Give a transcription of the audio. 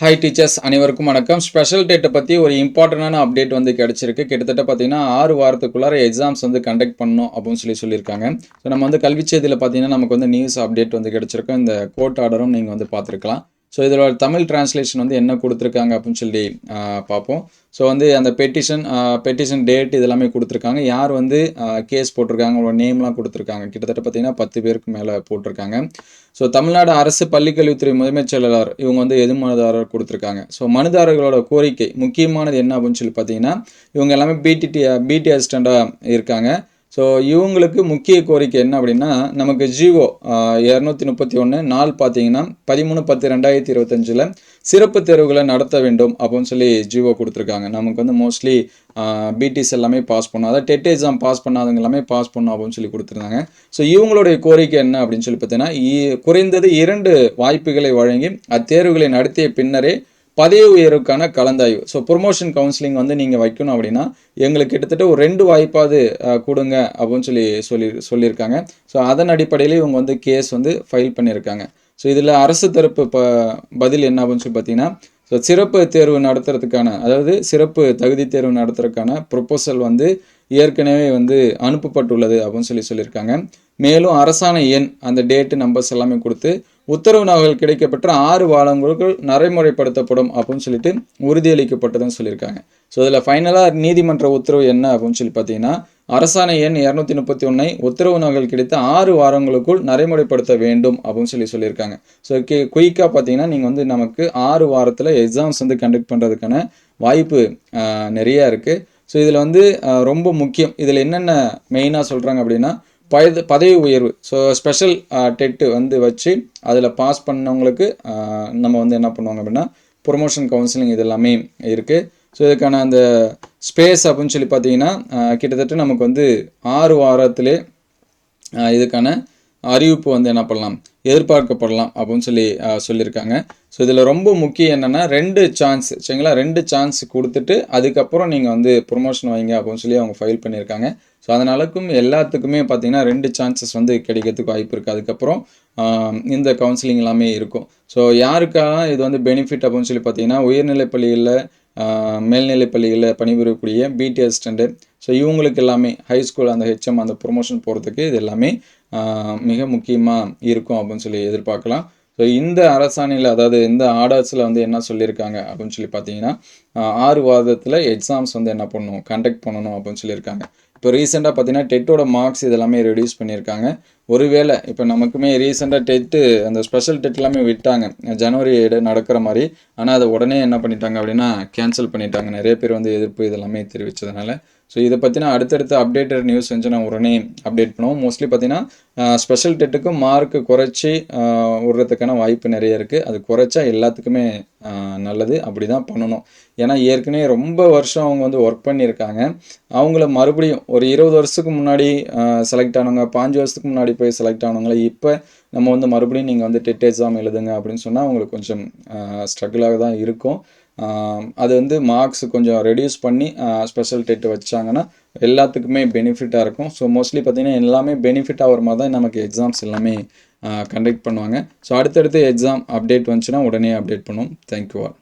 High teachers அனைவருக்கும் வணக்கம். Special டேட்டை பற்றி ஒரு இம்பார்ட்டண்டான அப்டேட் வந்து கிடச்சிருக்கு. கிட்டத்தட்ட பார்த்தீங்கன்னா ஆறு வாரத்துக்குள்ளார எக்ஸாம்ஸ் வந்து கண்டக்ட் பண்ணணும் அப்படின்னு சொல்லி சொல்லியிருக்காங்க. ஸோ நம்ம வந்து கல்விச்செய்தியில் பார்த்தீங்கன்னா நமக்கு வந்து நியூஸ் அப்டேட் வந்து கிடச்சிருக்கும் இந்த கோர்ட் ஆர்டரும் நீங்கள் வந்து பார்த்துருக்கலாம். ஸோ இதோட தமிழ் டிரான்ஸ்லேஷன் வந்து என்ன கொடுத்துருக்காங்க அப்படின்னு சொல்லி பார்ப்போம். ஸோ வந்து அந்த பெட்டிஷன் பெட்டிஷன் டேட் இதெல்லாமே கொடுத்துருக்காங்க. யார் வந்து கேஸ் போட்டிருக்காங்க அவங்களோட நேம்லாம் கொடுத்துருக்காங்க. கிட்டத்தட்ட பார்த்தீங்கன்னா பத்து பேருக்கு மேலே போட்டிருக்காங்க. ஸோ தமிழ்நாடு அரசு பள்ளிக்கல்வித்துறை முதன்மைச் செயலாளர் இவங்க வந்து எது மனுதாரர் கொடுத்துருக்காங்க? ஸோ மனுதாரர்களோட கோரிக்கை முக்கியமானது என்ன அப்படின்னு சொல்லி பார்த்தீங்கன்னா இவங்க எல்லாமே பிடிடி பிடி அசிஸ்டண்ட்டாக இருக்காங்க. ஸோ இவங்களுக்கு முக்கிய கோரிக்கை என்ன அப்படின்னா நமக்கு ஜிஓ இரநூத்தி முப்பத்தி ஒன்று நாள் பார்த்தீங்கன்னா பதிமூணு பத்து ரெண்டாயிரத்தி இருபத்தஞ்சில் சிறப்பு தேர்வுகளை நடத்த வேண்டும் அப்படின்னு சொல்லி ஜிஓ கொடுத்துருக்காங்க. நமக்கு வந்து மோஸ்ட்லி பிடிஸ் எல்லாமே பாஸ் பண்ணோம். அதாவது டெட் எக்ஸாம் பாஸ் பண்ணாதவங்க எல்லாமே பாஸ் பண்ணோம் அப்படின்னு சொல்லி கொடுத்துருந்தாங்க. ஸோ இவங்களுடைய கோரிக்கை என்ன அப்படின்னு சொல்லி பார்த்தீங்கன்னா இ- குறைந்தது இரண்டு வாய்ப்புகளை வழங்கி அத்தேர்வுகளை நடத்திய பின்னரே பதவி உயர்வுக்கான கலந்தாய்வு. ஸோ ப்ரொமோஷன் கவுன்சிலிங் வந்து நீங்கள் வைக்கணும் அப்படின்னா எங்களுக்கு கிட்டத்தட்ட ஒரு ரெண்டு வாய்ப்பாவது கொடுங்க அப்படின்னு சொல்லி சொல்லி சொல்லியிருக்காங்க. ஸோ அதன் அடிப்படையில் இவங்க வந்து கேஸ் வந்து ஃபைல் பண்ணியிருக்காங்க. ஸோ இதில் அரசு தரப்பு ப பதில் என்ன அப்படின்னு சொல்லி பார்த்தீங்கன்னா ஸோ சிறப்பு தேர்வு நடத்துறதுக்கான அதாவது சிறப்பு தகுதி தேர்வு நடத்துறதுக்கான ப்ரொப்போசல் வந்து ஏற்கனவே வந்து அனுப்பப்பட்டுள்ளது அப்படின்னு சொல்லி சொல்லியிருக்காங்க. மேலும் அரசாணை எண் அந்த டேட்டு நம்பர்ஸ் எல்லாமே கொடுத்து உத்தரவு நகல் கிடைக்கப்பெற்ற ஆறு வாரங்களுக்குள் நடைமுறைப்படுத்தப்படும் அப்படின்னு சொல்லிட்டு உறுதியளிக்கப்பட்டதுன்னு சொல்லியிருக்காங்க. ஸோ இதில் ஃபைனலாக நீதிமன்ற உத்தரவு என்ன அப்படின்னு சொல்லி பார்த்தீங்கன்னா அரசாணை எண் இரநூத்தி முப்பத்தி ஒன்றை உத்தரவு நகல் கிடைத்த ஆறு வாரங்களுக்குள் நடைமுறைப்படுத்த வேண்டும் அப்படின்னு சொல்லி சொல்லியிருக்காங்க. ஸோ கே குயிக்காக பார்த்தீங்கன்னா நீங்கள் வந்து நமக்கு ஆறு வாரத்தில் எக்ஸாம்ஸ் வந்து கண்டக்ட் பண்ணுறதுக்கான வாய்ப்பு நிறையா இருக்குது ஸோ இதில் வந்து ரொம்ப முக்கியம். இதில் என்னென்ன மெயினாக சொல்கிறாங்க அப்படின்னா பத பதவி உயர்வு. ஸோ ஸ்பெஷல் டெட்டு வந்து வச்சு அதில் பாஸ் பண்ணவங்களுக்கு uh, நம்ம வந்து என்ன பண்ணுவாங்க அப்படின்னா ப்ரொமோஷன் கவுன்சிலிங் இது எல்லாமே இருக்குது ஸோ இதுக்கான அந்த ஸ்பேஸ் அப்படின்னு சொல்லி பார்த்தீங்கன்னா uh, கிட்டத்தட்ட நமக்கு வந்து ஆறு வாரத்திலே uh, இதுக்கான அறிவிப்பு வந்து என்ன பண்ணலாம். எதிர்பார்க்கப்படலாம் அப்படின்னு சொல்லி சொல்லியிருக்காங்க. ஸோ இதில் ரொம்ப முக்கியம் என்னென்னா ரெண்டு சான்ஸ் சரிங்களா? ரெண்டு சான்ஸ் கொடுத்துட்டு அதுக்கப்புறம் நீங்கள் வந்து ப்ரொமோஷன் வைங்க அப்படின்னு சொல்லி அவங்க ஃபைல் பண்ணியிருக்காங்க. ஸோ அதனாலக்கும் எல்லாத்துக்குமே பார்த்தீங்கன்னா ரெண்டு சான்சஸ் வந்து கிடைக்கிறதுக்கு வாய்ப்பு இருக்குது அதுக்கப்புறம் இந்த கவுன்சிலிங் எல்லாமே இருக்கும். ஸோ யாருக்கெல்லாம் இது வந்து பெனிஃபிட் அப்படின்னு சொல்லி பார்த்தீங்கன்னா உயர்நிலைப் பள்ளியில் மேல்நிலைப் பள்ளிகளில் பணிபுரியக்கூடிய பிடி அசிஸ்டண்ட்டு ஸோ இவங்களுக்கு எல்லாமே ஹை ஸ்கூல் அந்த ஹெச்எம் அந்த ப்ரொமோஷன் போகிறதுக்கு இது எல்லாமே மிக முக்கியமாக இருக்கும் அப்படின்னு சொல்லி எதிர்பார்க்கலாம். ஸோ இந்த அரசாணையில் அதாவது இந்த ஆர்டர்ஸில் வந்து என்ன சொல்லியிருக்காங்க அப்படின்னு சொல்லி பார்த்தீங்கன்னா ஆறு வாரத்தில் எக்ஸாம்ஸ் வந்து என்ன பண்ணணும் கண்டக்ட் பண்ணணும் அப்படின்னு சொல்லியிருக்காங்க. இப்போ ரீசெண்டாக பார்த்தீங்கன்னா டெட்டோட மார்க்ஸ் இதெல்லாமே ரெடியூஸ் பண்ணியிருக்காங்க. ஒருவேளை இப்போ நமக்குமே ரீசெண்டாக டெட்டு அந்த ஸ்பெஷல் டெட் எல்லாமே விட்டாங்க. ஜனவரி நடக்கிற மாதிரி. ஆனால் அதை உடனே என்ன பண்ணிட்டாங்க அப்படின்னா கேன்சல் பண்ணிட்டாங்க. நிறைய பேர் வந்து எதிர்ப்பு இதெல்லாமே தெரிவித்ததுனால ஸோ இதை பற்றின அடுத்தடுத்த அப்டேட்டட் நியூஸ் வந்து நான் உடனே அப்டேட் பண்ணுவோம். மோஸ்ட்லி பார்த்தீங்கன்னா ஸ்பெஷல் டெட்டுக்கு மார்க் குறைச்சி விடுறதுக்கான வாய்ப்பு நிறைய இருக்குது அது குறைச்சா எல்லாத்துக்குமே நல்லது. அப்படி தான் பண்ணணும். ஏன்னா ஏற்கனவே ரொம்ப வருஷம் அவங்க வந்து ஒர்க் பண்ணியிருக்காங்க. அவங்கள மறுபடியும் ஒரு இருபது வருஷத்துக்கு முன்னாடி செலக்ட் ஆனவங்க பாஞ்சு வருஷத்துக்கு முன்னாடி போய் செலக்ட் ஆனவங்கள இப்போ நம்ம வந்து மறுபடியும் நீங்கள் வந்து டெட் எக்ஸாம் எழுதுங்க அப்படின்னு சொன்னால் அவங்களுக்கு கொஞ்சம் ஸ்ட்ரகிளாக தான் இருக்கும். அது வந்து மார்க்ஸ் கொஞ்சம் ரெடியூஸ் பண்ணி ஸ்பெஷல் டெட் வச்சாங்கன்னா எல்லாத்துக்குமே பெனிஃபிட்டாக இருக்கும். ஸோ மோஸ்ட்லி பார்த்திங்கன்னா எல்லாமே பெனிஃபிட் ஆகிற மாதிரி தான் நமக்கு எக்ஸாம்ஸ் எல்லாமே கண்டக்ட் பண்ணுவாங்க. ஸோ அடுத்தடுத்து எக்ஸாம் அப்டேட் வந்துச்சுன்னா உடனே அப்டேட் பண்ணுவோம். Thank you all